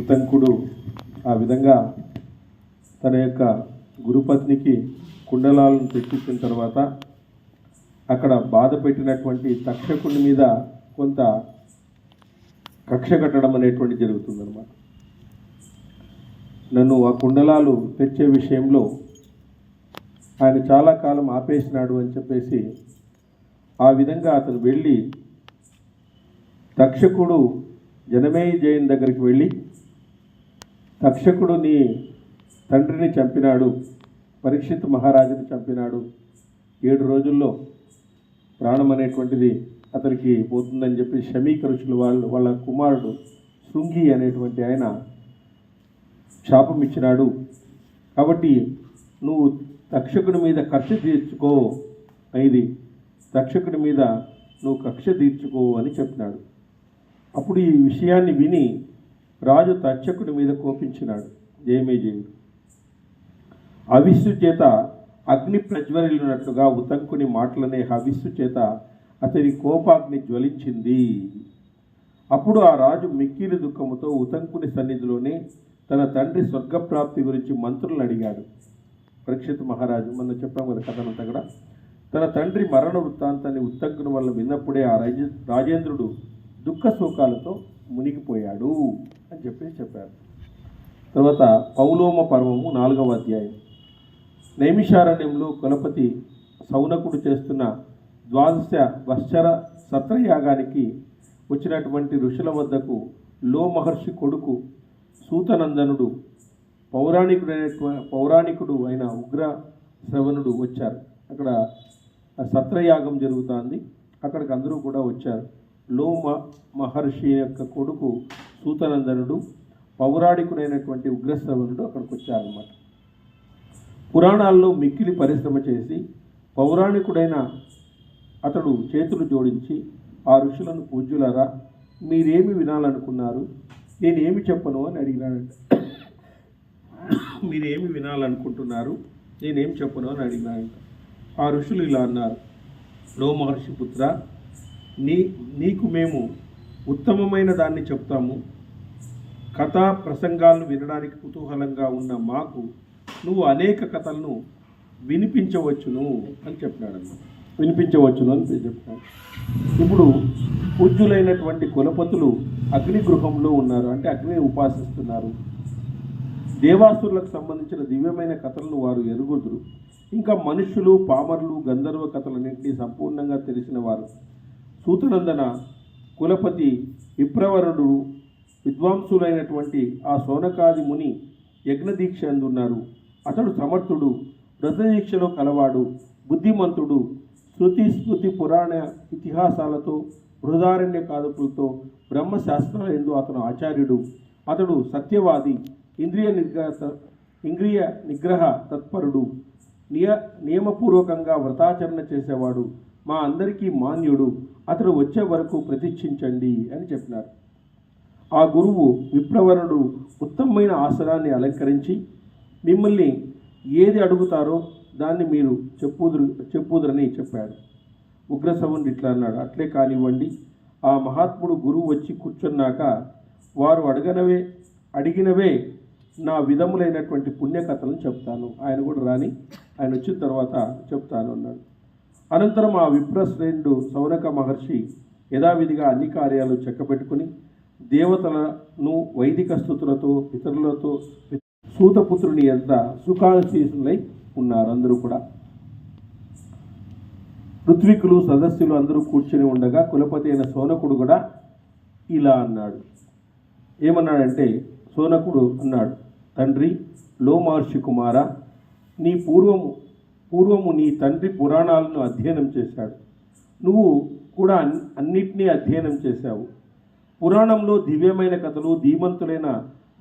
ఉతంకుడు. ఆ విధంగా తన యొక్క గురుపత్నికి కుండలాలను తెచ్చిచ్చిన తర్వాత అక్కడ బాధ పెట్టినటువంటి తక్షకుని మీద కొంత కక్ష కట్టడం అనేటువంటి జరుగుతుందన్నమాట. నన్ను ఆ కుండలాలు తెచ్చే విషయంలో ఆయన చాలా కాలం ఆపేసినాడు అని చెప్పేసి ఆ విధంగా అతను వెళ్ళి తక్షకుడు జనమేయ జైన్ దగ్గరికి వెళ్ళి తక్షకుడు నీ తండ్రిని చంపినాడు పరీక్షిత్ మహారాజుని చంపినాడు. ఏడు రోజుల్లో ప్రాణం అనేటువంటిది అతనికి పోతుందని చెప్పి శమీకరుషులు వాళ్ళు వాళ్ళ కుమారుడు శృంగి అనేటువంటి ఆయన శాపం ఇచ్చినాడు. కాబట్టి నువ్వు తక్షకుడి మీద కక్ష తీర్చుకో ఇది తక్షకుడి మీద నువ్వు కక్ష తీర్చుకో అని చెప్పినాడు. అప్పుడు ఈ విషయాన్ని విని రాజు తక్షకుడి మీద కోపించినాడు జయమేజయుడు. హవిస్సు చేత అగ్ని ప్రజ్వరిల్లినట్లుగా ఉతంకుని మాటలనే హవిస్సు చేత అతని కోపాగ్ని జ్వలించింది. అప్పుడు ఆ రాజు మిక్కిలి దుఃఖముతో ఉతంకుని సన్నిధిలోనే తన తండ్రి స్వర్గప్రాప్తి గురించి మంత్రులను అడిగాడు. పరీక్షిత్ మహారాజు మొన్న చెప్పాం కదా కథనంతా కూడా. తన తండ్రి మరణ వృత్తాంతాన్ని ఉత్తంకుని వల్ల విన్నప్పుడే ఆ రాజ రాజేంద్రుడు దుఃఖ శోకాలతో మునిగిపోయాడు. అని చెప్పి చెప్పారు. తర్వాత పౌలోమ పర్వము నాలుగవ అధ్యాయం. నైమిషారణ్యంలో కులపతి సౌనకుడు చేస్తున్న ద్వాదశ వత్సర సత్రయాగానికి వచ్చినటువంటి ఋషుల వద్దకు లో మహర్షి కొడుకు సూతనందనుడు పౌరాణికుడైనటువంటి పౌరాణికుడు అయిన ఉగ్ర శ్రవణుడు వచ్చారు. అక్కడ సత్రయాగం జరుగుతోంది. అక్కడికి అందరూ కూడా వచ్చారు. లోమ మహర్షి యొక్క కొడుకు సూతనందనుడు పౌరాణికుడైనటువంటి ఉగ్రశ్రవణుడు అక్కడికి వచ్చారన్నమాట పురాణాల్లో మిక్కిలి పరిశ్రమ చేసి పౌరాణికుడైన అతడు చేతులు జోడించి ఆ ఋషులను పూజ్యులారా మీరేమి వినాలనుకున్నారు? నేనేమి చెప్పను? అని అడిగినాడంట. మీరేమి వినాలనుకుంటున్నారు? నేనేం చెప్పను? అని అడిగినాడంట. ఆ ఋషులు ఇలా అన్నారు. లో మహర్షి పుత్ర నీ నీకు మేము ఉత్తమమైన దాన్ని చెప్తాము. కథా ప్రసంగాలను వినడానికి కుతూహలంగా ఉన్న మాకు నువ్వు అనేక కథలను వినిపించవచ్చును అని చెప్పాడమ్మా వినిపించవచ్చును అని చెప్తాను ఇప్పుడు పూజ్యులైనటువంటి కులపతులు అగ్ని గృహంలో ఉన్నారు. అంటే అగ్ని ఉపాసిస్తున్నారు. దేవాసురులకు సంబంధించిన దివ్యమైన కథలను వారు ఎరుగుదురు. ఇంకా మనుషులు పామరులు గంధర్వ కథలన్నింటినీ సంపూర్ణంగా తెలిసిన వారు సూతనందన కులపతి విప్రవరుడు విద్వాంసులైనటువంటి ఆ సోనకాది ముని యజ్ఞదీక్ష అందున్నారు అతడు సమర్థుడు వ్రతదీక్షలో కలవాడు బుద్ధిమంతుడు శృతి స్మృతి పురాణ ఇతిహాసాలతో బృహదారణ్య కాదుకులతో బ్రహ్మశాస్త్రాల ఎందు అతను ఆచార్యుడు. అతడు సత్యవాది ఇంద్రియ నిగ్రహ ఇంద్రియ నిగ్రహ తత్పరుడు. నియ నియమపూర్వకంగా వ్రతాచరణ చేసేవాడు. మా అందరికీ మాన్యుడు. అతడు వచ్చే వరకు ప్రతీక్షించండి అని చెప్పినారు. ఆ గురువు విప్రవరుడు ఉత్తమమైన ఆసనాన్ని అలంకరించి మిమ్మల్ని ఏది అడుగుతారో దాన్ని మీరు చెప్పుదురు చెప్పుదురని చెప్పాడు. ఉగ్రసవుని ఇట్లా అన్నాడు అట్లే కానివ్వండి. ఆ మహాత్ముడు గురువు వచ్చి కూర్చున్నాక వారు అడగనవే అడిగినవే నా విధములైనటువంటి పుణ్యకథలను చెప్తాను. ఆయన కూడా రాని ఆయన వచ్చిన తర్వాత చెప్తాను అన్నాడు. అనంతరం ఆ విప్రశ్రేణుడు సౌనక మహర్షి యథావిధిగా అన్ని కార్యాలు చెక్కబెట్టుకుని దేవతలను వైదిక స్థుతులతో ఇతరులతో సూతపుత్రుని ఎంత సుఖాశీసులై ఉన్నారు అందరూ కూడా. ఋత్వికులు సదస్సులు అందరూ కూర్చొని ఉండగా కులపతి అయిన సోనకుడు కూడా ఇలా అన్నాడు. ఏమన్నాడంటే సోనకుడు అన్నాడు తండ్రి లో మహర్షి కుమార నీ పూర్వము పూర్వము నీ తండ్రి పురాణాలను అధ్యయనం చేశాడు. నువ్వు కూడా అన్ అన్నిటినీ అధ్యయనం చేశావు. పురాణంలో దివ్యమైన కథలు ధీమంతులైన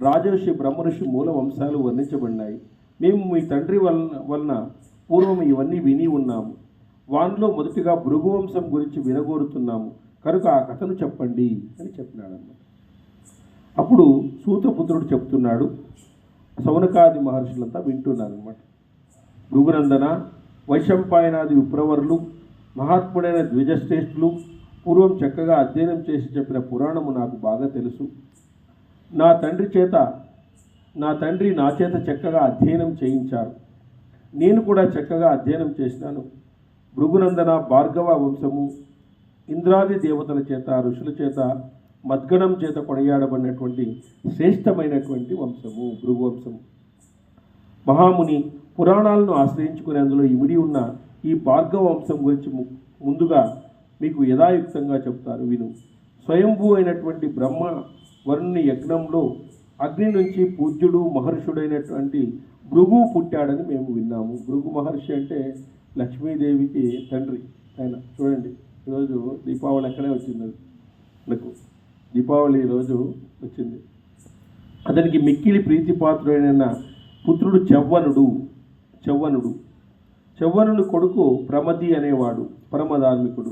రాజర్షి బ్రహ్మర్షి మూల వంశాలు వర్ణించబడినాయి. మేము మీ తండ్రి వలన వలన పూర్వం ఇవన్నీ విని ఉన్నాము. వానిలో మొదటిగా భృగువంశం గురించి వినగోరుతున్నాము. కనుక ఆ కథను చెప్పండి అని చెప్పినాడు అన్నమాట అప్పుడు సూతపుత్రుడు చెప్తున్నాడు. సౌనకాది మహర్షులంతా వింటున్నారు అనమాట భృగునందన వైశంపాయనాది విప్రవరులు మహాత్ముడైన ద్విజశ్రేష్ఠులు పూర్వం చక్కగా అధ్యయనం చేసి చెప్పిన పురాణము నాకు బాగా తెలుసు. నా తండ్రి చేత నా తండ్రి నా చేత చక్కగా అధ్యయనం చేయించారు. నేను కూడా చక్కగా అధ్యయనం చేసినాను. భృగునందన భార్గవ వంశము ఇంద్రాది దేవతల చేత ఋషుల చేత మద్గణం చేత కొనియాడబడినటువంటి శ్రేష్టమైనటువంటి వంశము భృగువంశము. మహాముని పురాణాలను ఆశ్రయించుకునే అందులో ఇమిడి ఉన్న ఈ భార్గవ వంశం గురించి ము- ముందుగా మీకు యథాయుక్తంగా చెప్తారు. విను. స్వయంభూ అయినటువంటి బ్రహ్మ వరుణుని యజ్ఞంలో అగ్ని నుంచి పూజ్యుడు మహర్షుడైనటువంటి భృగు పుట్టాడని మేము విన్నాము. భృగు మహర్షి అంటే లక్ష్మీదేవికి తండ్రి ఆయన. చూడండి ఈరోజు దీపావళి అక్కడే వచ్చింది? అది నాకు దీపావళి ఈరోజు వచ్చింది. అతనికి మిక్కిలి ప్రీతిపాత్రుడైన పుత్రుడు చెవ్వనుడు. చెవ్వనుడు. చెవ్వనుని కొడుకు ప్రమది అనేవాడు పరమధార్మికుడు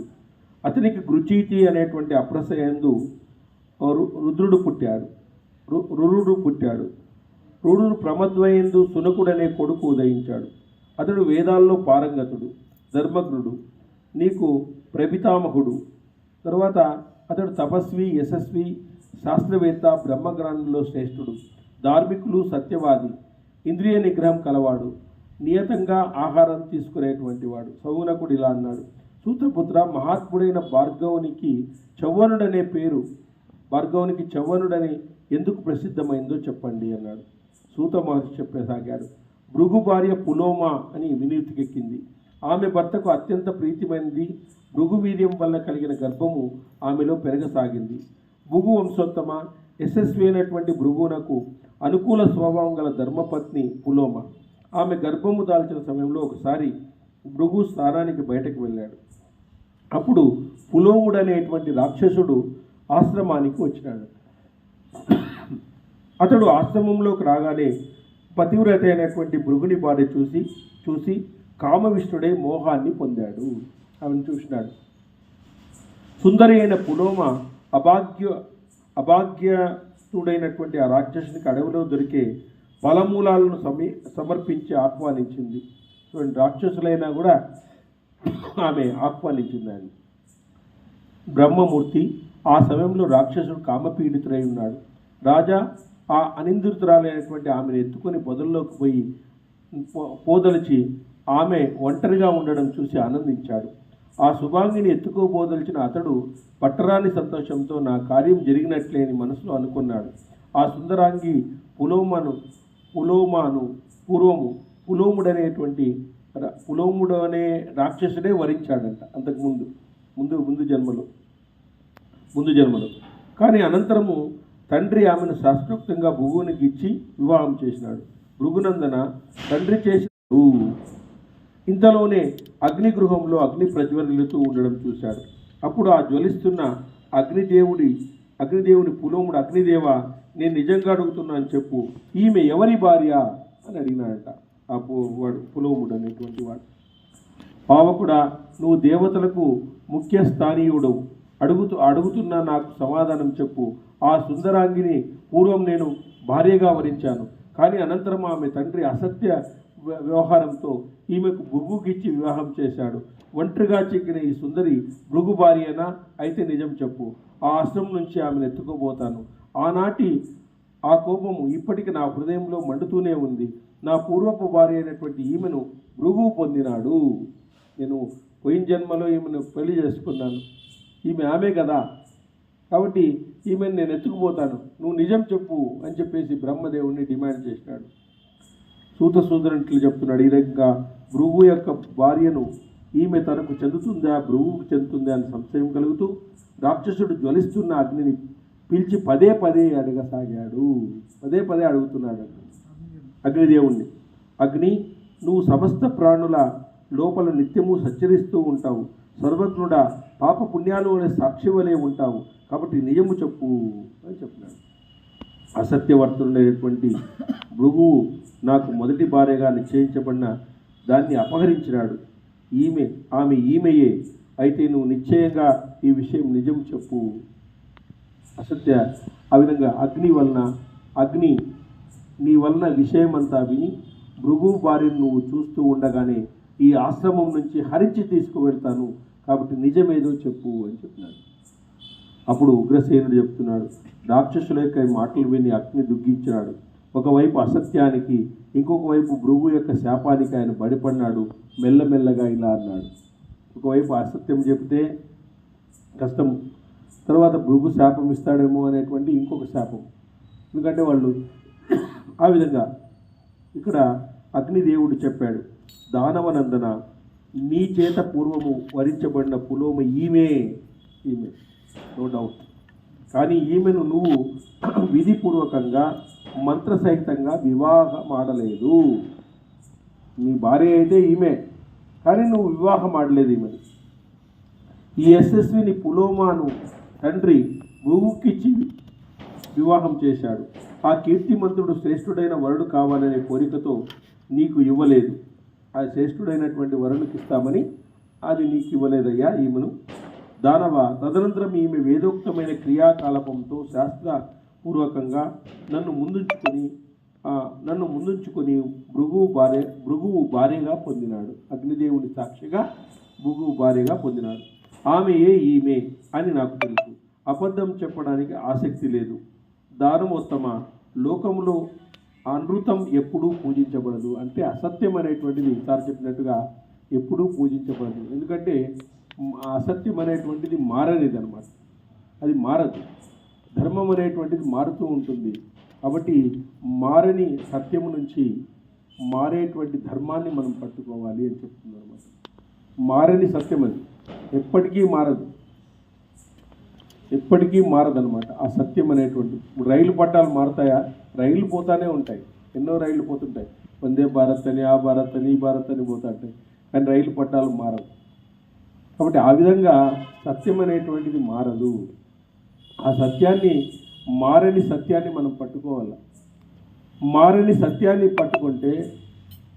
అతనికి గృచీతి అనేటువంటి అప్రసయందు రు- రుద్రుడు పుట్టాడు. రు- రురుడు పుట్టాడు. రురుడు ప్రమద్వయందు సునకుడనే కొడుకు ఉదయించాడు. అతడు వేదాల్లో పారంగతుడు ధర్మగ్రుడు నీకు ప్రభితామహుడు. తర్వాత అతడు తపస్వి యశస్వి శాస్త్రవేత్త బ్రహ్మగ్రంథంలో శ్రేష్ఠుడు ధార్మికులు సత్యవాది ఇంద్రియ నిగ్రహం కలవాడు. నియతంగా ఆహారం తీసుకునేటువంటి వాడు. సౌనకుడు ఇలా అన్నాడు. సూత్రపుత్ర మహాత్ముడైన భార్గవునికి చవ్వనుడనే పేరు. భార్గవునికి చవ్వనుడని ఎందుకు ప్రసిద్ధమైందో చెప్పండి అన్నాడు. సూత మహర్షి చెప్పసాగాడు. భృగు భార్య పులోమ అని వినీతికెక్కింది. ఆమె భర్తకు అత్యంత ప్రీతిమైనది భృగు వీర్యం వల్ల కలిగిన గర్భము ఆమెలో పెరగసాగింది. భృగు వంశోత్తమ యశస్వి అయినటువంటి భృగునకు అనుకూల స్వభావం గల ధర్మపత్ని పులోమ. ఆమె గర్భము దాల్చిన సమయంలో ఒకసారి భృగు స్నానానికి బయటకు వెళ్ళాడు. అప్పుడు పులోవుడు అనేటువంటి రాక్షసుడు ఆశ్రమానికి వచ్చినాడు. అతడు ఆశ్రమంలోకి రాగానే పతివ్రత అయినటువంటి భృగుని భార్య చూసి చూసి కామవిష్ణుడే మోహాన్ని పొందాడు. ఆమెను చూసినాడు. సుందరి అయిన పులోమ అభాగ్య అభాగ్యతుడైనటువంటి ఆ రాక్షసునికి అడవిలో దొరికే ఫలమూలాలను సమీ సమర్పించి ఆహ్వానించింది. చూడండి రాక్షసులైనా కూడా ఆమె ఆహ్వానించింది ఆయన బ్రహ్మమూర్తి ఆ సమయంలో రాక్షసుడు కామపీడితుడై ఉన్నాడు. రాజా ఆ అనిందితురాలైనటువంటి ఆమెను ఎత్తుకొని పొదల్లోకి పోయి పోదలిచి ఆమె ఒంటరిగా ఉండడం చూసి ఆనందించాడు. ఆ శుభాంగిని ఎత్తుకోబోదలిచిన అతడు పట్టరాని సంతోషంతో నా కార్యం జరిగినట్లేని మనసులో అనుకున్నాడు. ఆ సుందరాంగి పులోమను పులోమాను పూర్వము పులోముడనేటువంటి ర- పులోముడు అనే రాక్షసుడే వరించాడంట అంతకుముందు. ముందు ముందు జన్మలో. ముందు జన్మలో. కానీ అనంతరము తండ్రి ఆమెను శాస్త్రోక్తంగా భృగునికి ఇచ్చి వివాహం చేసినాడు. భృగునందన తండ్రి చేసిన ఇంతలోనే అగ్నిగృహంలో అగ్ని ప్రజ్వలిలుతూ ఉండడం చూశాడు. అప్పుడు ఆ జ్వలిస్తున్న అగ్నిదేవుడి అగ్నిదేవుని పులోముడు అగ్నిదేవ నేను నిజంగా అడుగుతున్నాను చెప్పు. ఈమె ఎవరి భార్య? అని అడిగినాడట. ఆ వాడు పులోముడు అనేటువంటి వాడు. పావకుడా నువ్వు దేవతలకు ముఖ్య స్థానీయుడవు. అడుగుతూ అడుగుతున్న నాకు సమాధానం చెప్పు. ఆ సుందరాంగిని పూర్వం నేను భార్యగా వరించాను. కానీ అనంతరం ఆమె తండ్రి అసత్య వ్య- వ్యవహారంతో ఈమెకు భృగుకిచ్చి వివాహం చేశాడు. ఒంటరిగా చిక్కిన ఈ సుందరి భృగు భార్యనా? అయితే నిజం చెప్పు. ఆ ఆశ్రమం నుంచి ఆమెను ఎత్తుకోబోతాను ఆనాటి ఆ కోపము ఇప్పటికి నా హృదయంలో మండుతూనే ఉంది. నా పూర్వపు భార్య అయినటువంటి ఈమెను భృగు పొందినాడు. నేను పోయిన జన్మలో ఈమెను పెళ్ళి చేసుకున్నాను. ఈమె ఆమె కదా. కాబట్టి ఈమెను నేను ఎత్తుకుపోతాను. నువ్వు నిజం చెప్పు అని చెప్పేసి బ్రహ్మదేవుణ్ణి డిమాండ్ చేసినాడు. సూత సూదరంట్లు చెప్తున్నాడు ఈ రకంగా భృగు యొక్క భార్యను ఈమె తనకు చెందుతుందా? భృగుకు చెందుతుందా? అని సంశయం కలుగుతూ రాక్షసుడు జ్వలిస్తున్న అగ్నిని పిలిచి పదే పదే అడగసాగాడు. పదే పదే అడుగుతున్నాడు అగ్నిదేవుణ్ణి అగ్ని నువ్వు సమస్త ప్రాణుల లోపల నిత్యము సంచరిస్తూ ఉంటావు. సర్వజ్ఞుడా పాప పుణ్యాలు అనే సాక్షి వలె ఉంటావు. కాబట్టి నిజము చెప్పు అని చెప్పినాడు. అసత్యవర్తుడైనటువంటి భృగువు నాకు మొదటి భార్యగా నిశ్చయించబడిన దాన్ని అపహరించినాడు. ఈమె ఆమె ఈమెయే. అయితే నువ్వు నిశ్చయంగా ఈ విషయం నిజం చెప్పు. అసత్య. ఆ విధంగా అగ్ని వలన అగ్ని నీ వలన విషయమంతా విని భృగు భార్యను నువ్వు చూస్తూ ఉండగానే ఈ ఆశ్రమం నుంచి హరించి తీసుకువెళ్తాను. కాబట్టి నిజమేదో చెప్పు అని చెప్పినాడు. అప్పుడు ఉగ్రసేనుడు చెప్తున్నాడు రాక్షసుల యొక్క మాటలు విని అగ్ని దుగ్గించినాడు ఒకవైపు అసత్యానికి ఇంకొక వైపు భృగు యొక్క శాపానికి ఆయన బడిపడినాడు మెల్లమెల్లగా ఇలా అన్నాడు. ఒకవైపు అసత్యం చెప్తే కష్టం తర్వాత భృగు శాపం ఇస్తాడేమో అనేటువంటి ఇంకొక శాపం. ఎందుకంటే వాళ్ళు ఆ విధంగా ఇక్కడ అగ్నిదేవుడు చెప్పాడు దానవనందన నీ చేత పూర్వము వరించబడిన పులోమ ఈమె. ఈమె నో డౌట్ కానీ ఈమెను నువ్వు విధిపూర్వకంగా మంత్రసహితంగా వివాహం ఆడలేదు నీ భార్య అయితే ఈమె కానీ నువ్వు వివాహం ఆడలేదు ఈమెను. ఈ యశస్విని పులోమాను తండ్రి భూముకిచ్చి వివాహం చేశాడు. ఆ కీర్తిమంతుడు శ్రేష్ఠుడైన వరుడు కావాలనే కోరికతో నీకు ఇవ్వలేదు. ఆ శ్రేష్ఠుడైనటువంటి వరునికి ఇస్తామని అది నీకు ఇవ్వలేదయ్యా ఈమెను. దానవ తదనంతరం ఈమె వేదోక్తమైన క్రియాకలాపంతో శాస్త్రపూర్వకంగా నన్ను ముందుంచుకొని నన్ను ముందుంచుకొని భృగువు భార్య భృగువు భార్యగా పొందినాడు. అగ్నిదేవుని సాక్షిగా భృగువు భార్యగా పొందినాడు. ఆమెయే ఈమె అని నాకు తెలుసు. అబద్ధం చెప్పడానికి ఆసక్తి లేదు. దానమోత్తమ లోకంలో అనృతం ఎప్పుడూ పూజించబడదు అంటే అసత్యం అనేటువంటిది సార్ చెప్పినట్టుగా ఎప్పుడూ పూజించబడదు. ఎందుకంటే అసత్యం అనేటువంటిది మారనిది అనమాట అది మారదు. ధర్మం అనేటువంటిది మారుతూ ఉంటుంది. కాబట్టి మారని సత్యము నుంచి మారేటువంటి ధర్మాన్ని మనం పట్టుకోవాలి అని చెప్తున్నారు అనమాట మారని సత్యం అది. ఎప్పటికీ మారదు. ఎప్పటికీ మారదనమాట ఆ సత్యం అనేటువంటి. రైలు పట్టాలు మారుతాయా? రైలు పోతానే ఉంటాయి. ఎన్నో రైళ్ళు పోతుంటాయి. వందే భారత్ అని ఆ భారత్ అని ఈ భారత్ అని పోతుంటాయి కానీ రైలు పట్టాలు మారవు. కాబట్టి ఆ విధంగా సత్యం అనేటువంటిది మారదు. ఆ సత్యాన్ని మారని సత్యాన్ని మనం పట్టుకోవాలి. మారని సత్యాన్ని పట్టుకుంటే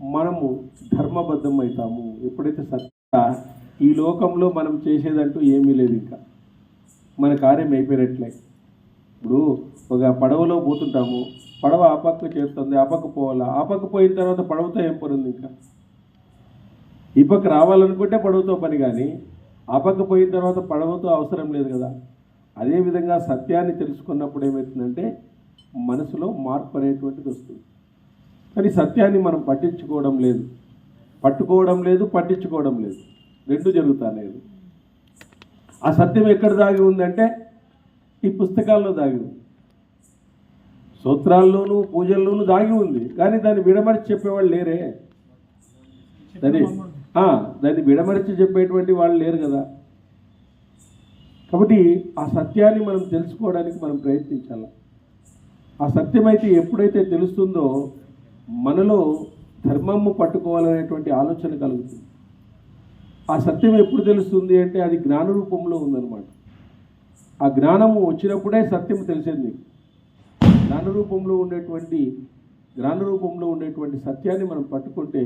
మనము ధర్మబద్ధం అవుతాము. ఎప్పుడైతే సత్య ఈ లోకంలో మనం చేసేదంటూ ఏమీ లేదు ఇంకా. మన కార్యం అయిపోయినట్లే. ఇప్పుడు ఒక పడవలో పోతుంటాము. పడవ ఆ పక్క చేరుతుంది ఆ పక్క పోవాలా? ఆ పక్క పోయిన తర్వాత పడవతో ఏం పని ఇంకా? ఈ పక్క రావాలనుకుంటే పడవతో పని కానీ ఆ పక్క పోయిన తర్వాత పడవతో అవసరం లేదు కదా. అదేవిధంగా సత్యాన్ని తెలుసుకున్నప్పుడు ఏమవుతుందంటే మనసులో మార్పు అనేటువంటిది వస్తుంది. కానీ సత్యాన్ని మనం పట్టించుకోవడం లేదు. పట్టుకోవడం లేదు పట్టించుకోవడం లేదు. రెండు జరుగుతాయి ఆ సత్యం ఎక్కడ దాగి ఉందంటే ఈ పుస్తకాల్లో దాగి ఉంది. సూత్రాల్లోనూ పూజల్లోనూ దాగి ఉంది. కానీ దాన్ని విడమరిచి చెప్పేవాళ్ళు లేరే. దాన్ని దాన్ని విడమరిచి చెప్పేటువంటి వాళ్ళు లేరు కదా. కాబట్టి ఆ సత్యాన్ని మనం తెలుసుకోవడానికి మనం ప్రయత్నించాలి. ఆ సత్యం అయితే ఎప్పుడైతే తెలుస్తుందో మనలో ధర్మము పట్టుకోవాలనేటువంటి ఆలోచన కలుగుతుంది. ఆ సత్యం ఎప్పుడు తెలుస్తుంది అంటే అది జ్ఞాన రూపంలో ఉందన్నమాట. ఆ జ్ఞానము వచ్చినప్పుడే సత్యం తెలిసేది నీకు. జ్ఞాన రూపంలో ఉండేటువంటి జ్ఞాన రూపంలో ఉండేటువంటి సత్యాన్ని మనం పట్టుకుంటే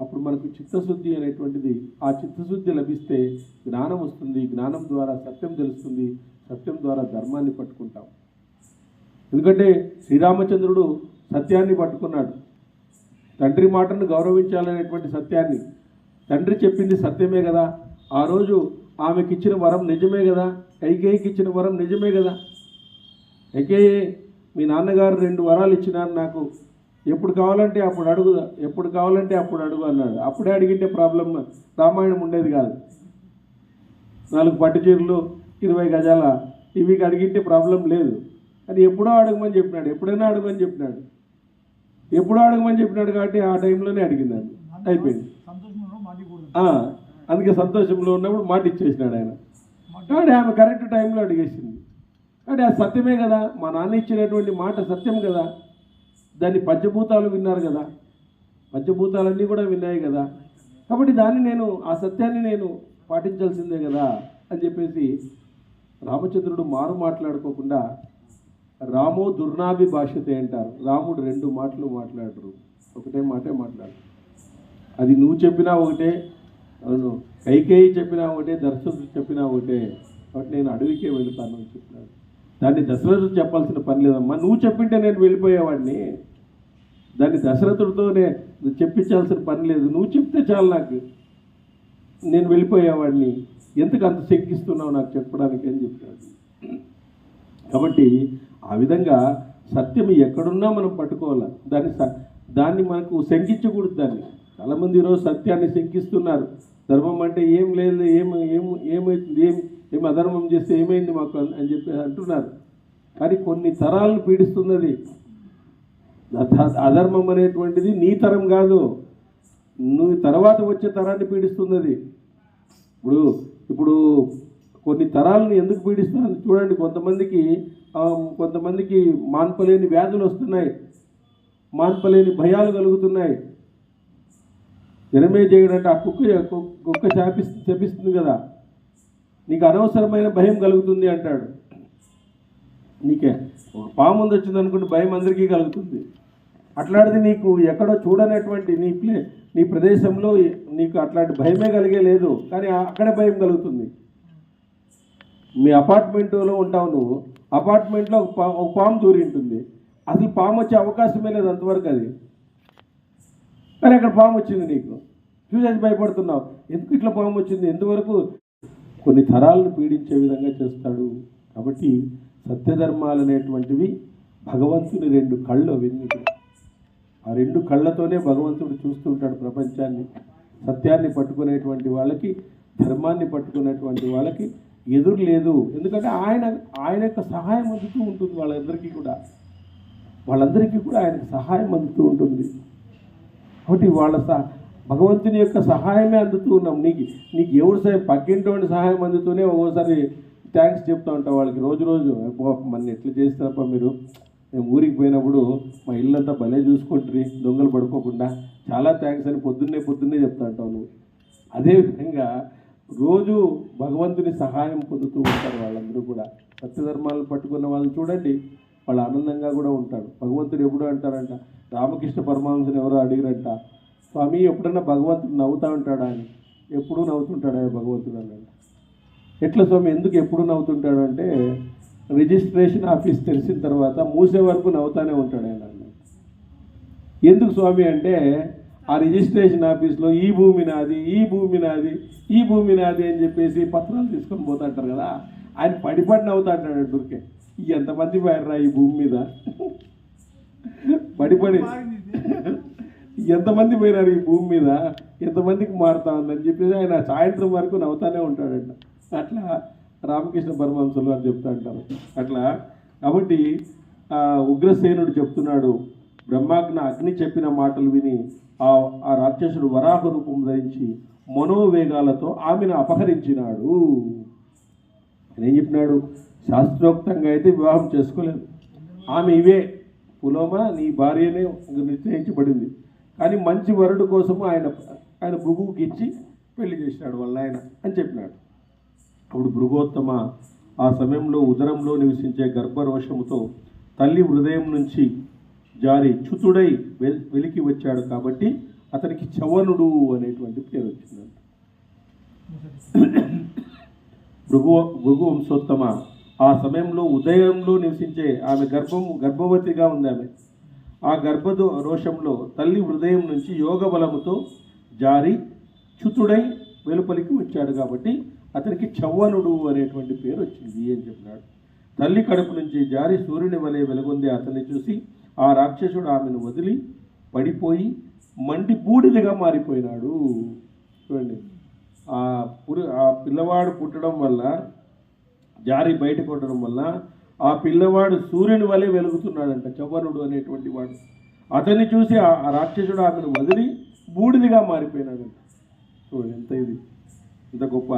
అప్పుడు మనకు చిత్తశుద్ధి అనేటువంటిది ఆ చిత్తశుద్ధి లభిస్తే జ్ఞానం వస్తుంది జ్ఞానం ద్వారా సత్యం తెలుస్తుంది సత్యం ద్వారా ధర్మాన్ని పట్టుకుంటాం. ఎందుకంటే శ్రీరామచంద్రుడు సత్యాన్ని పట్టుకున్నాడు. తండ్రి మాటను గౌరవించాలనేటువంటి సత్యాన్ని తండ్రి చెప్పింది సత్యమే కదా. ఆ రోజు ఆమెకి ఇచ్చిన వరం నిజమే కదా. కైకేయికి ఇచ్చిన వరం నిజమే కదా. కైకేయి మీ నాన్నగారు రెండు వరాలు ఇచ్చినారు నాకు. ఎప్పుడు కావాలంటే అప్పుడు అడుగు ఎప్పుడు కావాలంటే అప్పుడు అడుగు అన్నాడు. అప్పుడే అడిగింటే ప్రాబ్లం రామాయణం ఉండేది కాదు. నాలుగు పట్టు చీరలు ఇరవై గజాల ఇవి అడిగింటే ప్రాబ్లం లేదు. అది ఎప్పుడో అడగమని చెప్పినాడు ఎప్పుడైనా అడగమని చెప్పినాడు. ఎప్పుడో అడగమని చెప్పినాడు కాబట్టి ఆ టైంలోనే అడిగింది అయిపోయింది. అందుకే సంతోషంలో ఉన్నప్పుడు మాట ఇచ్చేసినాడు ఆయన. కాబట్టి ఆమె కరెక్ట్ టైంలో అడిగేసింది. కాబట్టి అది సత్యమే కదా మా నాన్న ఇచ్చినటువంటి మాట సత్యం కదా దాన్ని పంచభూతాలు విన్నారు కదా పంచభూతాలన్నీ కూడా విన్నాయి కదా. కాబట్టి దాన్ని నేను ఆ సత్యాన్ని నేను పాటించాల్సిందే కదా అని చెప్పేసి రామచంద్రుడు మారు మాట్లాడుకోకుండా రామో దుర్నాభి భాషతే అంటారు. రాముడు రెండు మాటలు మాట్లాడరు. ఒకటే మాటే మాట్లాడు అది నువ్వు చెప్పినా ఒకటే అవును. కైకేయి చెప్పినా ఒకటే దర్శకుడు చెప్పినా ఒకటే కాబట్టి నేను అడవికే వెళుతాను అని చెప్పినాడు. దాన్ని దశరథుడు చెప్పాల్సిన పని లేదమ్మా. నువ్వు చెప్పింటే నేను వెళ్ళిపోయేవాడిని. దాన్ని దశరథుడితోనే చెప్పించాల్సిన పని లేదు. నువ్వు చెప్తే చాలు నాకు. నేను వెళ్ళిపోయేవాడిని. ఎందుకు అంత శంకిస్తున్నావు నాకు చెప్పడానికి అని చెప్పాడు. కాబట్టి ఆ విధంగా సత్యం ఎక్కడున్నా మనం పట్టుకోవాలి. దాన్ని స- దాన్ని మనకు శంకించకూడదు దాన్ని. చాలామంది ఈరోజు సత్యాన్ని శంకిస్తున్నారు. ధర్మం అంటే ఏం లేదు ఏం ఏం ఏమవుతుంది ఏం ఏం అధర్మం చేస్తే ఏమైంది మాకు అని చెప్పి అంటున్నారు. కానీ కొన్ని తరాలను పీడిస్తున్నది. అధర్మం అనేటువంటిది నీ తరం కాదు. నువ్వు తర్వాత వచ్చే తరాన్ని పీడిస్తున్నది. ఇప్పుడు ఇప్పుడు కొన్ని తరాలను ఎందుకు పీడిస్తున్నారు చూడండి. కొంతమందికి కొంతమందికి మాన్పలేని వ్యాధులు వస్తున్నాయి. మాన్పలేని భయాలు కలుగుతున్నాయి. జనమే అంటే ఆ కుక్క కు- కుక్క శాపి శపిస్తుంది కదా. నీకు అనవసరమైన భయం కలుగుతుంది అంటాడు. నీకే. ఒక పాము ఉంది వచ్చింది అనుకుంటే భయం అందరికీ కలుగుతుంది. అట్లాంటిది నీకు ఎక్కడో చూడనటువంటి నీ ప్లే నీ ప్రదేశంలో నీకు అట్లాంటి భయమే కలిగే లేదు కానీ అక్కడే భయం కలుగుతుంది. మీ అపార్ట్మెంట్లో ఉంటావు నువ్వు. అపార్ట్మెంట్లో ఒక పా ఒక పాము దూరి ఉంటుంది. అసలు పాము వచ్చే అవకాశమే లేదు అంతవరకు అది. కానీ అక్కడ పాము వచ్చింది నీకు. చూసేసి భయపడుతున్నావు. ఎందుకు ఇట్లా పాము వచ్చింది? ఎందువరకు? కొన్ని తరాలను పీడించే విధంగా చేస్తాడు. కాబట్టి సత్యధర్మాలు అనేటువంటివి భగవంతుని రెండు కళ్ళు అవన్నీ ఆ రెండు కళ్ళతోనే భగవంతుడు చూస్తుంటాడు ప్రపంచాన్ని. సత్యాన్ని పట్టుకునేటువంటి వాళ్ళకి ధర్మాన్ని పట్టుకునేటువంటి వాళ్ళకి ఎదురు లేదు. ఎందుకంటే ఆయన ఆయన యొక్క సహాయం అందుతూ ఉంటుంది వాళ్ళందరికీ కూడా. వాళ్ళందరికీ కూడా ఆయనకు సహాయం అందుతూ ఉంటుంది. కాబట్టి వాళ్ళ సహ భగవంతుని యొక్క సహాయమే అందుతూ ఉన్నాం. నీకు నీకు ఎవరు సహాయం పక్కింటి సహాయం అందుతూనే ఒక్కోసారి థ్యాంక్స్ చెప్తా ఉంటాం వాళ్ళకి. రోజు రోజు మన ఎట్లా చేస్తారప్ప మీరు? మేము ఊరికి పోయినప్పుడు మా ఇల్లంతా భలే చూసుకుంటారు దొంగలు పడుకోకుండా. చాలా థ్యాంక్స్ అని పొద్దున్నే పొద్దున్నే చెప్తా ఉంటావు నువ్వు. అదేవిధంగా రోజు భగవంతుని సహాయం పొందుతూ ఉంటారు వాళ్ళందరూ కూడా. సత్యధర్మాలను పట్టుకున్న వాళ్ళని చూడండి. వాళ్ళు ఆనందంగా కూడా ఉంటారు. భగవంతుడు ఎప్పుడు అంటారంట రామకృష్ణ పరమహంసని ఎవరో అడిగిరంట స్వామి ఎప్పుడన్నా భగవంతుడు నవ్వుతా ఉంటాడా అని? ఎప్పుడూ నవ్వుతుంటాడా భగవంతుడు అని ఎట్లా స్వామి ఎందుకు ఎప్పుడు నవ్వుతుంటాడు? అంటే రిజిస్ట్రేషన్ ఆఫీస్ తెలిసిన తర్వాత మూసే వరకు నవ్వుతానే ఉంటాడు ఆయన ఎందుకు స్వామి అంటే ఆ రిజిస్ట్రేషన్ ఆఫీస్లో ఈ భూమి నాది ఈ భూమి నాది ఈ భూమి నాది అని చెప్పేసి పత్రాలు తీసుకొని పోతాంటారు కదా ఆయన పడిపడి నవ్వుతాంటాడు నవ్వుతా దొరికే ఎంతమంది పోయారా ఈ భూమి మీద? పడి పడి. ఎంతమంది పోయినారు ఈ భూమి మీద? ఎంతమందికి మారుతా ఉందని చెప్పేసి ఆయన సాయంత్రం వరకు నవ్వుతానే ఉంటాడంట. అట్లా రామకృష్ణ పరమహంసలు అని చెప్తా అంటారు అట్లా కాబట్టి ఉగ్రసేనుడు చెప్తున్నాడు బ్రహ్మాగ్న అగ్ని చెప్పిన మాటలు విని ఆ ఆ రాక్షసుడు వరాహ రూపం ధరించి మనోవేగాలతో ఆమెను అపహరించినాడు. ఆయన ఏం చెప్పినాడు? శాస్త్రోక్తంగా అయితే వివాహం చేసుకోలేదు. ఆమె ఇవే. పులోమ నీ భార్యనే నిశ్చయించబడింది. కానీ మంచి వరుడు కోసము ఆయన ఆయన భృగువుకి ఇచ్చి పెళ్ళి చేసినాడు వాళ్ళ ఆయన అని చెప్పినాడు. అప్పుడు భృగోత్తమ ఆ సమయంలో ఉదరంలో నివసించే గర్భరోషముతో తల్లి హృదయం నుంచి జారి చ్యుతుడై వెల్ వెలికి వచ్చాడు కాబట్టి అతనికి చవనుడు అనేటువంటి పేరు వచ్చిందంట. భృగు భృగు వంశోత్తమ ఆ సమయంలో ఉదయంలో నివసించే ఆమె గర్భం గర్భవతిగా ఉంది ఆమె. ఆ గర్భదో రోషంలో తల్లి హృదయం నుంచి యోగ బలముతో జారి చ్యుతుడై వెలుపలికి వచ్చాడు కాబట్టి అతనికి చవ్వనుడు అనేటువంటి పేరు వచ్చింది అని చెప్పినాడు. తల్లి కడుపు నుంచి జారి సూర్యుని వలె వెలుగొందే అతన్ని చూసి ఆ రాక్షసుడు ఆమెను వదిలి పడిపోయి మండి బూడిదగా మారిపోయినాడు. చూడండి. ఆ పురు ఆ పిల్లవాడు పుట్టడం వల్ల జారి బయట కొట్టడం వల్ల ఆ పిల్లవాడు సూర్యుని వలె వెలుగుతున్నాడంట చవ్వనుడు అనేటువంటి వాడు. అతన్ని చూసి ఆ రాక్షసుడు ఆమెను వదిలి బూడిదిగా మారిపోయినాడంట. సో ఎంత ఇది? ఇంత గొప్ప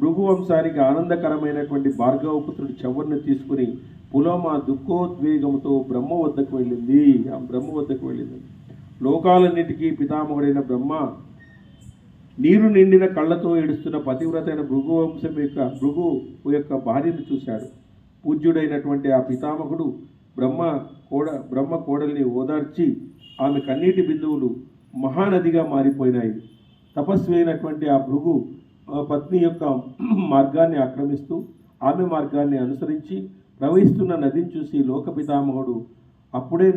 భృగువంశానికి ఆనందకరమైనటువంటి భార్గవపుత్రుడు చవరిని తీసుకుని పులోమ దుఃఖోద్వేగంతో బ్రహ్మ వద్దకు వెళ్ళింది. ఆ బ్రహ్మ వద్దకు వెళ్ళింది. లోకాలన్నిటికీ పితామహుడైన బ్రహ్మ నీరు నిండిన కళ్ళతో ఏడుస్తున్న పతివ్రతైన భృగు వంశం యొక్క భృగు యొక్క భార్యను చూశాడు. పూజ్యుడైనటువంటి ఆ పితామహుడు బ్రహ్మ కోడ బ్రహ్మ కోడల్ని ఓదార్చి ఆమె కన్నీటి బిందువులు మహానదిగా మారిపోయినాయి. తపస్వి అయినటువంటి ఆ భృగు ఆ పత్ని యొక్క మార్గాన్ని ఆక్రమిస్తూ ఆమె మార్గాన్ని అనుసరించి ప్రవహిస్తున్న నదిని చూసి లోక పితామహుడు అప్పుడే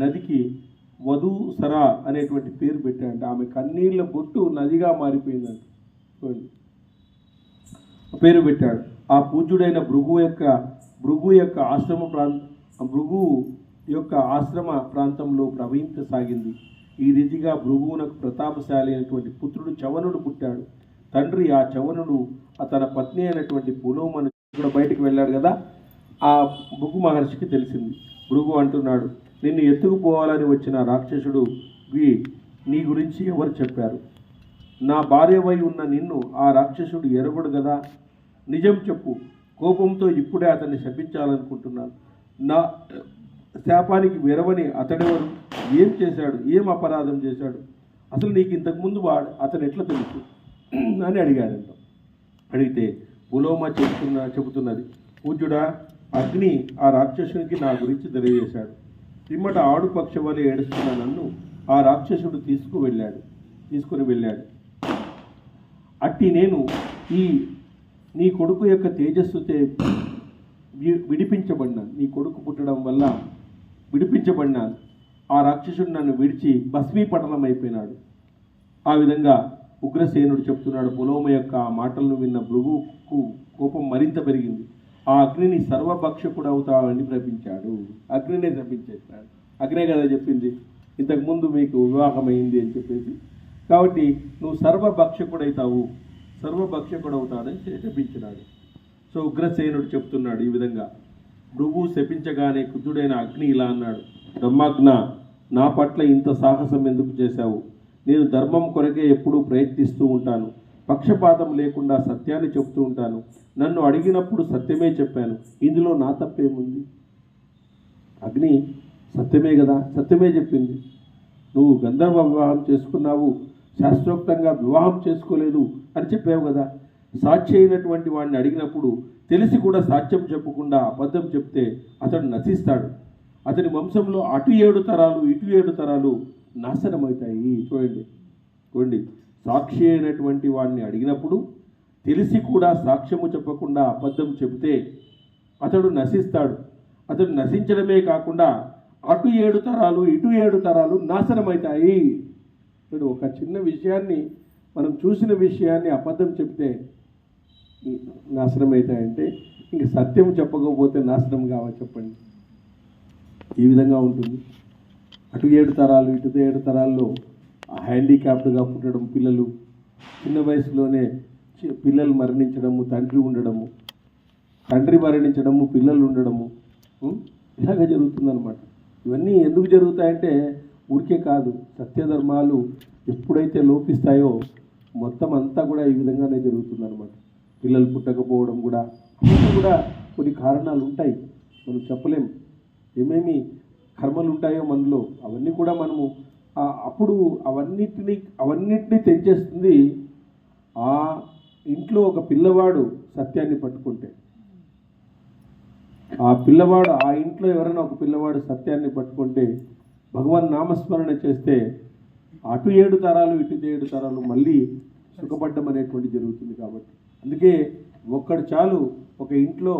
నదికి వధువు సరా అనేటువంటి పేరు పెట్టాడంట. ఆమె కన్నీళ్ళ బొట్టు నదిగా మారిపోయిందంట. చూడండి. పేరు పెట్టాడు. ఆ పూజ్యుడైన భృగు యొక్క భృగు యొక్క ఆశ్రమ ప్రాంత భృగు యొక్క ఆశ్రమ ప్రాంతంలో ప్రవహించసాగింది. ఈ రీతిగా భృగువునకు ప్రతాపశాలి అయినటువంటి పుత్రుడు చవనుడు పుట్టాడు. తండ్రి ఆ చవనుడు ఆ తన పత్ని అయినటువంటి పులోమను కూడా బయటికి వెళ్ళాడు కదా? ఆ భృగు మహర్షికి తెలిసింది. భృగు అంటున్నాడు నిన్ను ఎత్తుకుపోవాలని వచ్చిన రాక్షసుడు వి నీ గురించి ఎవరు చెప్పారు? నా భార్యవై ఉన్న నిన్ను ఆ రాక్షసుడు ఎరగడు కదా నిజం చెప్పు. కోపంతో ఇప్పుడే అతన్ని శపించాలనుకుంటున్నాను. నా శాపానికి వెరవని అతడెవరు? ఏం చేశాడు? ఏం అపరాధం చేశాడు? అసలు నీకు ఇంతకుముందు వాడు అతను ఎట్లా తెలుసు? అని అడిగాడంట. అడిగితే పులోమ చెబుతున్న చెబుతున్నది పూజ్యుడా అగ్ని ఆ రాక్షసునికి నా గురించి తెలియజేశాడు. పిమ్మట ఆడుపక్ష వలె ఏడుస్తున్న నన్ను ఆ రాక్షసుడు తీసుకు వెళ్ళాడు తీసుకుని వెళ్ళాడు. అట్టి నేను ఈ నీ కొడుకు యొక్క తేజస్సుతే విడిపించబడినాను నీ కొడుకు పుట్టడం వల్ల విడిపించబడినాను. ఆ రాక్షసుడు నన్ను విడిచి భస్మీపటనం అయిపోయినాడు ఆ విధంగా ఉగ్రసేనుడు చెప్తున్నాడు పులోమ యొక్క ఆ మాటలను విన్న భృగుకు కోపం మరింత పెరిగింది. ఆ అగ్నిని సర్వభక్షకుడు అవుతావని ప్రపించాడు. అగ్నినే శపించేశాడు అగ్నే కదా చెప్పింది? ఇంతకుముందు మీకు వివాహమైంది అని చెప్పేసి. కాబట్టి నువ్వు సర్వభక్షకుడైతావు. సర్వభక్షకుడు అవుతాడని శపించినాడు సో ఉగ్రసేనుడు చెప్తున్నాడు ఈ విధంగా. భృగు శపించగానే కుతుడైన అగ్ని ఇలా అన్నాడు. బ్రహ్మాగ్న నా పట్ల ఇంత సాహసం ఎందుకు చేశావు? నేను ధర్మం కొరకే ఎప్పుడూ ప్రయత్నిస్తూ ఉంటాను. పక్షపాతం లేకుండా సత్యాన్ని చెప్తూ ఉంటాను. నన్ను అడిగినప్పుడు సత్యమే చెప్పాను. ఇందులో నా తప్పేముంది? అగ్ని సత్యమే కదా? సత్యమే చెప్పింది. నువ్వు గంధర్వ వివాహం చేసుకున్నావు. శాస్త్రోక్తంగా వివాహం చేసుకోలేదు అని చెప్పావు కదా. సాక్షి అయినటువంటి వాడిని అడిగినప్పుడు తెలిసి కూడా సాక్ష్యం చెప్పకుండా అబద్ధం చెప్తే అతడు నశిస్తాడు. అతని వంశంలో అటు ఏడు తరాలు ఇటు ఏడు తరాలు నాశనమవుతాయి. చూడండి. చూడండి. సాక్షి అయినటువంటి వాడిని అడిగినప్పుడు తెలిసి కూడా సాక్ష్యము చెప్పకుండా అబద్ధం చెబితే అతడు నశిస్తాడు. అతడు నశించడమే కాకుండా అటు ఏడు తరాలు ఇటు ఏడు తరాలు నాశనమవుతాయి ఇప్పుడు ఒక చిన్న విషయాన్ని మనం చూసిన విషయాన్ని అబద్ధం చెప్తే నాశనం అవుతాయంటే ఇంక సత్యం చెప్పకపోతే నాశనం కావా చెప్పండి. ఈ విధంగా ఉంటుంది. అటు ఏడు తరాలు ఇటు ఏడు తరాల్లో హ్యాండిక్యాప్డ్గా పుట్టడం పిల్లలు చిన్న వయసులోనే పిల్లలు మరణించడము తండ్రి ఉండడము తండ్రి మరణించడము పిల్లలు ఉండడము ఇలాగ జరుగుతుందన్నమాట. ఇవన్నీ ఎందుకు జరుగుతాయంటే ఊరికే కాదు సత్యధర్మాలు ఎప్పుడైతే లోపిస్తాయో మొత్తం అంతా కూడా ఈ విధంగానే జరుగుతుందన్నమాట. పిల్లలు పుట్టకపోవడం కూడా ఇవన్నీ కూడా కొన్ని కారణాలు ఉంటాయి. మనం చెప్పలేం. ఏమేమి కర్మలు ఉంటాయో మనలో అవన్నీ కూడా మనము అప్పుడు అవన్నిటిని అవన్నిటినీ తెంచేస్తుంది ఆ ఇంట్లో ఒక పిల్లవాడు సత్యాన్ని పట్టుకుంటే. ఆ పిల్లవాడు ఆ ఇంట్లో ఎవరైనా ఒక పిల్లవాడు సత్యాన్ని పట్టుకుంటే భగవాన్ నామస్మరణ చేస్తే అటు ఏడు తరాలు ఇటు ఏడు తరాలు మళ్ళీ సుఖపడ్డం అనేటువంటి జరుగుతుంది కాబట్టి. అందుకే ఒక్కడు చాలు ఒక ఇంట్లో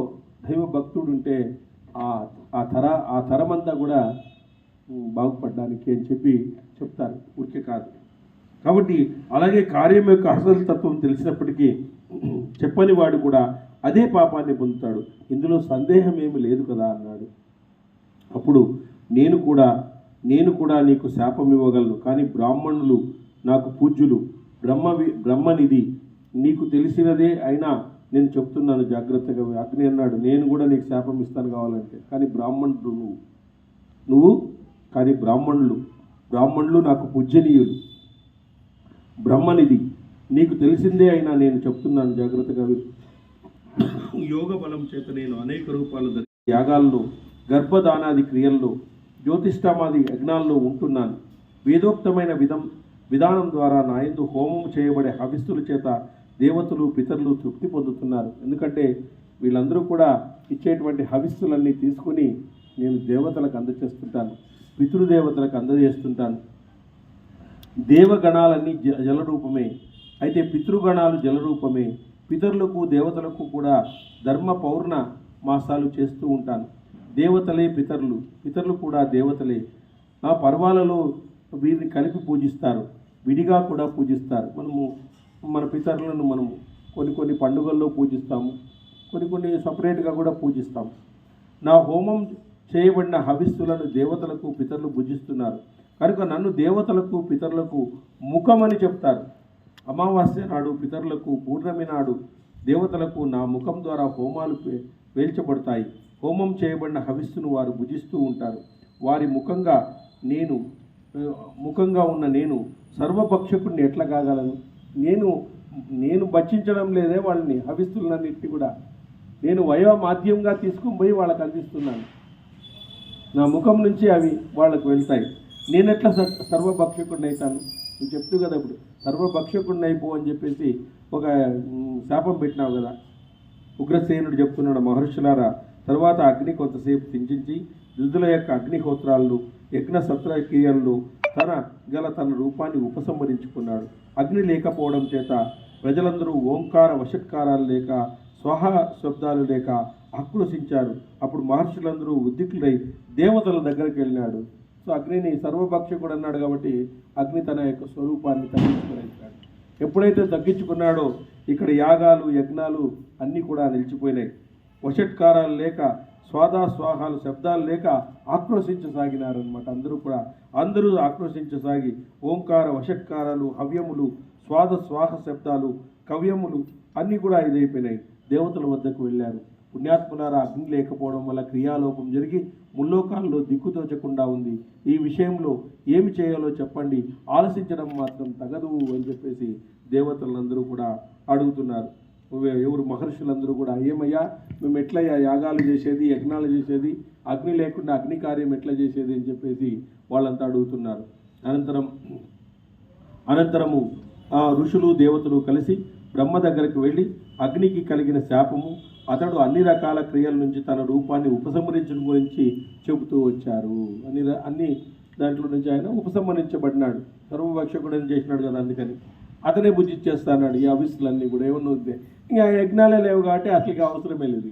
దైవ భక్తుడు ఉంటే ఆ ఆ తర ఆ తరమంతా కూడా బాగుపడడానికి అని చెప్పి చెప్తారు. ఊరికే కాదు. కాబట్టి అలాగే కార్యం యొక్క అసలు తత్వం తెలిసినప్పటికీ చెప్పని వాడు కూడా అదే పాపాన్ని పొందుతాడు. ఇందులో సందేహం ఏమీ లేదు కదా అన్నాడు. అప్పుడు నేను కూడా నేను కూడా నీకు శాపం ఇవ్వగలను. కానీ బ్రాహ్మణులు నాకు పూజ్యులు బ్రహ్మ బ్రహ్మనిధి నీకు తెలిసినదే అయినా నేను చెప్తున్నాను జాగ్రత్తగా అగ్ని అన్నాడు నేను కూడా నీకు శాపం ఇస్తాను కావాలంటే. కానీ బ్రాహ్మణుడు నువ్వు. నువ్వు కానీ బ్రాహ్మణులు బ్రాహ్మణులు నాకు పూజనీయులు బ్రహ్మనిధి నీకు తెలిసిందే అయినా నేను చెప్తున్నాను జాగ్రత్తగా యోగ బలం చేత నేను అనేక రూపాలు ధరి యాగాల్లో గర్భదానాది క్రియల్లో జ్యోతిష్టమాది యజ్ఞాల్లో ఉంటున్నాను. వేదోక్తమైన విధం విధానం ద్వారా నా యందు హోమం చేయబడే హవిస్తుల చేత దేవతలు పితరులు తృప్తి పొందుతున్నారు. ఎందుకంటే వీళ్ళందరూ కూడా ఇచ్చేటువంటి హవిస్తులన్నీ తీసుకుని నేను దేవతలకు అందచేస్తుంటాను పితృదేవతలకు అందజేస్తుంటాను. దేవగణాలన్నీ జ- జలరూపమే. అయితే పితృగణాలు జలరూపమే. పితరులకు దేవతలకు కూడా ధర్మ పౌర్ణ మాసాలు చేస్తూ ఉంటాను. దేవతలే పితరులు. పితరులు కూడా దేవతలే. ఆ పర్వాలలో వీరిని కలిపి పూజిస్తారు. విడిగా కూడా పూజిస్తారు. మనము మన పితరులను మనము కొన్ని కొన్ని పండుగల్లో పూజిస్తాము. కొన్ని కొన్ని సపరేట్గా కూడా పూజిస్తాం నా హోమం చేయబడిన హవిస్సులను దేవతలకు పితరులు భుజిస్తున్నారు. కనుక నన్ను దేవతలకు పితరులకు ముఖమని చెప్తారు. అమావాస్య నాడు పితరులకు పూర్ణమి నాడు దేవతలకు నా ముఖం ద్వారా హోమాలు పే- వేల్చబడతాయి హోమం చేయబడిన హవిస్సును వారు భుజిస్తూ ఉంటారు. వారి ముఖంగా నేను ముఖంగా ఉన్న నేను సర్వభక్షకుడిని ఎట్లా కాగలను? నేను నేను భక్షించడం లేదే వాళ్ళని హవిస్తులన్నింటినీ కూడా. నేను వయోమాధ్యంగా తీసుకుని పోయి వాళ్ళకి అందిస్తున్నాను. నా ముఖం నుంచి అవి వాళ్ళకు వెళ్తాయి. నేను ఎట్లా సర్ సర్వభక్షకుడిని అవుతాను నువ్వు చెప్తూ కదా ఇప్పుడు. సర్వభక్షకుడిని అయిపో అని చెప్పేసి ఒక శాపం పెట్టినావు కదా. ఉగ్రసేనుడు చెప్తున్నాడు మహర్షులారా తర్వాత అగ్ని కొంతసేపు చించించి యుద్ధుల యొక్క అగ్నిహోత్రాలను యజ్ఞ సత్ర క్రియలను తన గల తన రూపాన్ని ఉపసంహరించుకున్నాడు. అగ్ని లేకపోవడం చేత ప్రజలందరూ ఓంకార వషట్కారాలు లేక స్వహ శబ్దాలు లేక ఆక్రోశించారు అప్పుడు మహర్షులందరూ ఉద్దిక్తులై దేవతల దగ్గరికి వెళ్ళినాడు. సో అగ్నిని సర్వభక్షకుడు అన్నాడు కాబట్టి అగ్ని తన యొక్క స్వరూపాన్ని తగ్గించుకునేసాడు ఎప్పుడైతే తగ్గించుకున్నాడో ఇక్కడ యాగాలు యజ్ఞాలు అన్నీ కూడా నిలిచిపోయినాయి. వషట్కారాలు లేక స్వాదా స్వాహాలు శబ్దాలు లేక ఆక్రోశించసాగినారనమాట అందరూ కూడా అందరూ ఆక్రోశించసాగి ఓంకార వషట్కారాలు హవ్యములు స్వాద స్వాహ శబ్దాలు కవ్యములు అన్నీ కూడా ఇదైపోయినాయి. దేవతల వద్దకు వెళ్ళారు. పుణ్యాత్ములారా అగ్ని లేకపోవడం వల్ల క్రియాలోపం జరిగి ముల్లోకాల్లో దిక్కుతోచకుండా ఉంది. ఈ విషయంలో ఏమి చేయాలో చెప్పండి. ఆలోచించడం మాత్రం తగదు అని చెప్పేసి దేవతలందరూ కూడా అడుగుతున్నారు. ఎవరు మహర్షులందరూ కూడా ఏమయ్యా మేము ఎట్లయ్యా యాగాలు చేసేది యజ్ఞాలు చేసేది అగ్ని లేకుండా అగ్ని కార్యం ఎట్లా చేసేది అని చెప్పేసి వాళ్ళంతా అడుగుతున్నారు. అనంతరం అనంతరము ఆ ఋషులు దేవతలు కలిసి బ్రహ్మ దగ్గరకు వెళ్ళి అగ్నికి కలిగిన శాపము. అతడు అన్ని రకాల క్రియల నుంచి తన రూపాన్ని ఉపసంహరించడం గురించి చెబుతూ వచ్చారు. అన్ని అన్ని దాంట్లో నుంచి ఆయన ఉపసంహరించబడినాడు. సర్వభక్షకుడు అని చేసినాడు కదా అందుకని. అతనే బుజ్జిచ్చేస్తాడు ఈ అవిస్సులన్నీ కూడా. ఏమన్నా వద్దే. ఇంకా యజ్ఞాలే లేవు కాబట్టి అసలుకి అవసరమే లేదు.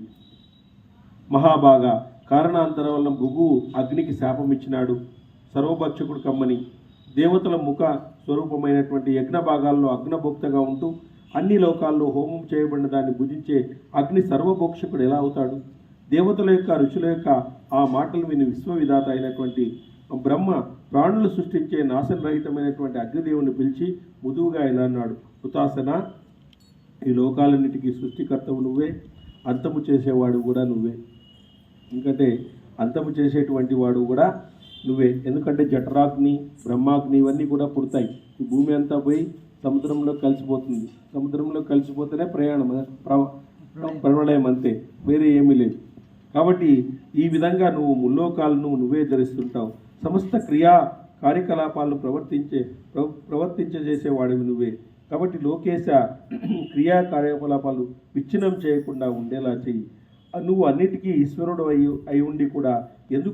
మహాభాగ కారణాంతరం వల్ల భృగు అగ్నికి శాపం ఇచ్చినాడు. సర్వభక్షకుడు కమ్మని. దేవతల ముఖ స్వరూపమైనటువంటి యజ్ఞ భాగాల్లో అగ్నభోక్తగా ఉంటూ అన్ని లోకాల్లో హోమం చేయబడిన దాన్ని భుజించే అగ్ని సర్వభోక్షకుడు ఎలా అవుతాడు? దేవతల యొక్క ఋషుల యొక్క ఆ మాటలు విని విశ్వవిధాత అయినటువంటి బ్రహ్మ ప్రాణులు సృష్టించే నాశనరహితమైనటువంటి అగ్నిదేవుని పిలిచి ముదువుగా ఇలా అన్నాడు. ఉతాసన ఈ లోకాలన్నిటికీ సృష్టికర్తవు నువ్వే అంతము చేసేవాడు కూడా నువ్వే. ఎందుకంటే అంతము చేసేటువంటి వాడు కూడా నువ్వే. ఎందుకంటే జఠరాగ్ని బ్రహ్మాగ్ని ఇవన్నీ కూడా పుడతాయి. భూమి అంతా పోయి సముద్రంలో కలిసిపోతుంది. సముద్రంలో కలిసిపోతేనే ప్రయాణం ప్రవళయం అంతే వేరే ఏమీ లేదు. కాబట్టి ఈ విధంగా నువ్వు ముల్లోకాలను నువ్వే ధరిస్తుంటావు. సమస్త క్రియా కార్యకలాపాలను ప్రవర్తించే ప్రవర్తించ ప్రవర్తించజేసేవాడివి నువ్వే. కాబట్టి లోకేశ క్రియా కార్యకలాపాలు విచ్ఛిన్నం చేయకుండా ఉండేలా చెయ్యి. నువ్వు అన్నిటికీ ఈశ్వరుడు అయి అయి ఉండి కూడా ఎందుకు